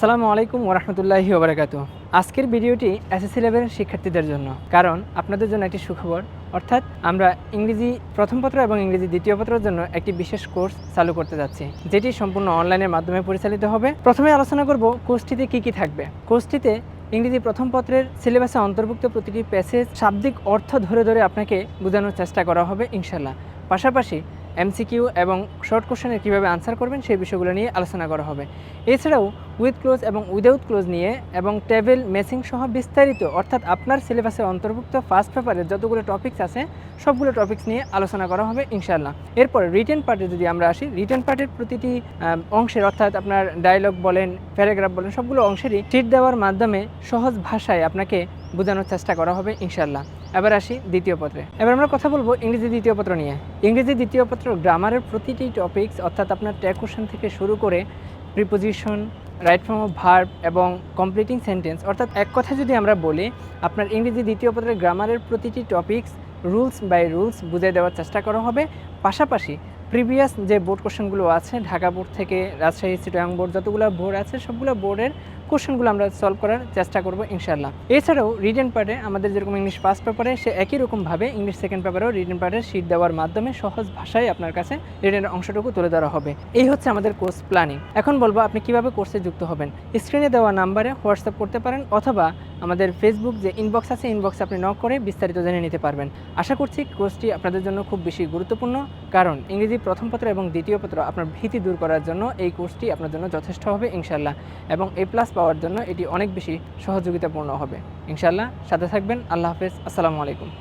আসসালামু আলাইকুম ওরহমতুল্লাহি ওবরাকাতু। আজকের ভিডিওটি এসএসসি লেভেলের শিক্ষার্থীদের জন্য, কারণ আপনাদের জন্য একটি সুখবর, অর্থাৎ আমরা ইংরেজি প্রথম পত্র এবং ইংরেজি দ্বিতীয় পত্রের জন্য একটি বিশেষ কোর্স চালু করতে যাচ্ছি, যেটি সম্পূর্ণ অনলাইনের মাধ্যমে পরিচালিত হবে। প্রথমে আলোচনা করব কোর্সটিতে কি কি থাকবে। কোর্সটিতে ইংরেজি প্রথম পত্রের সিলেবাসে অন্তর্ভুক্ত প্রতিটি প্যাসেজ শাব্দিক অর্থ ধরে ধরে আপনাকে বোঝানোর চেষ্টা করা হবে ইনশাল্লাহ পাশাপাশি এমসিকিউ এবং শর্ট কোশ্চেনের কীভাবে আনসার করবেন সেই বিষয়গুলো নিয়ে আলোচনা করা হবে। এছাড়াও উইথ ক্লোজ এবং উইদাউট ক্লোজ নিয়ে এবং টেবিল মেসিং সহ বিস্তারিত, অর্থাৎ আপনার সিলেবাসে অন্তর্ভুক্ত ফার্স্ট পেপারের যতগুলো টপিকস আছে, সবগুলো টপিকস নিয়ে আলোচনা করা হবে ইনশাল্লাহ এরপর রিটেন পার্টে যদি আমরা আসি রিটেন পার্টের প্রতিটি অংশের, অর্থাৎ আপনার ডায়লগ বলেন প্যারাগ্রাফ বলেন, সবগুলো অংশেরই চিট দেওয়ার মাধ্যমে সহজ ভাষায় আপনাকে বোঝানোর চেষ্টা করা হবে ইনশাল্লাহ এবার আসি দ্বিতীয় পত্রে। এবার আমরা কথা বলব ইংরেজি দ্বিতীয় পত্র নিয়ে। ইংরেজি দ্বিতীয় পত্র গ্রামারের প্রতিটি টপিক্স অর্থাৎ আপনার ট্যাগ কোশ্চেন থেকে শুরু করে preposition right form of verb এবং কমপ্লিটিং সেন্টেন্স অর্থাৎ এক কথা যদি আমরা বলি, আপনার ইংরেজি দ্বিতীয় পত্রের গ্রামারের প্রতিটি টপিকস রুলস বাই রুলস বুঝে দেওয়ার চেষ্টা করা হবে। পাশাপাশি প্রিভিয়াস যে বোর্ড কোশ্চেনগুলো আছে, ঢাকা বোর্ড থেকে, রাজশাহী চিটাং বোর্ড যতগুলো বোর্ড আছে, সবগুলো বোর্ডের কোশ্চেনগুলো আমরা সলভ করার চেষ্টা করব ইনশাল্লাহ এছাড়াও রিটেন পার্টে আমাদের যেরকম ইংলিশ ফার্স্ট পেপারে সে একই রকমভাবে ইংলিশ সেকেন্ড পেপারেও রিটেন পার্টের শিট দেওয়ার মাধ্যমে সহজ ভাষায় আপনার কাছে রিটেনের অংশটুকু তুলে ধরা হবে। এই হচ্ছে আমাদের কোর্স প্ল্যানিং এখন বলব আপনি কীভাবে কোর্সে যুক্ত হবেন। স্ক্রিনে দেওয়া নাম্বারে হোয়াটসঅ্যাপ করতে পারেন অথবা আমাদের ফেসবুক যে ইনবক্স আছে ইনবক্স আপনি নক করে বিস্তারিত জেনে নিতে পারবেন। আশা করছি কোর্সটি আপনাদের জন্য খুব বেশি গুরুত্বপূর্ণ। কারণ ইংরেজি প্রথম পত্র এবং দ্বিতীয় পত্র আপনার ভীতি দূর করার জন্য এই কোর্সটি আপনার জন্য যথেষ্ট হবে ইনশাল্লাহ এবং এ প্লাস পাওয়ার জন্য এটি অনেক বেশি সহযোগিতাপূর্ণ হবে। ইনশাল্লাহ সাথে থাকবেন। আল্লাহ হাফেজ। আসসালামু আলাইকুম।